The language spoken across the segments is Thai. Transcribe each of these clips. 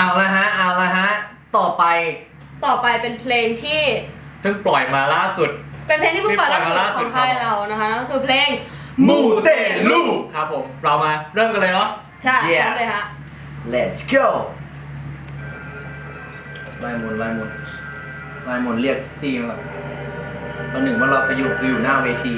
เอาละฮะ เอาละฮะ ต่อไปต่อไปเป็นเพลงที่เพิ่งปล่อยมาล่าสุด เป็นเพลงที่เพิ่งปล่อยล่าสุดของค่ายเรานะคะนั่นก็คือเพลงมูเตลูครับผม เรามาเริ่มกันเลยเนาะใช่เริ่มเลยฮะ let's go ไล่มนไล่มนไล่มนเรียกซีมาประหนึ่งว่าเราไปอยู่อยู่หน้าเวที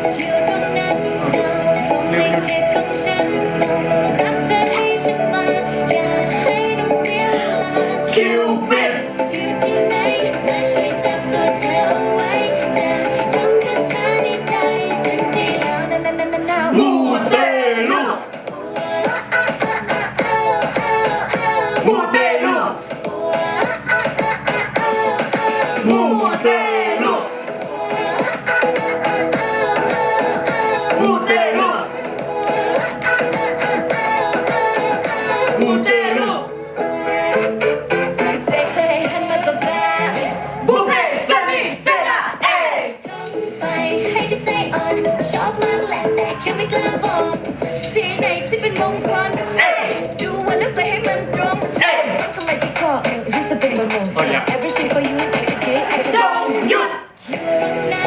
Yeah. ลงควนดูวันล้วใส่ให้มันดมทำไมที่คอเอวที่จะเป็นบนมุม Everything for you baby I can จงหยุด don't know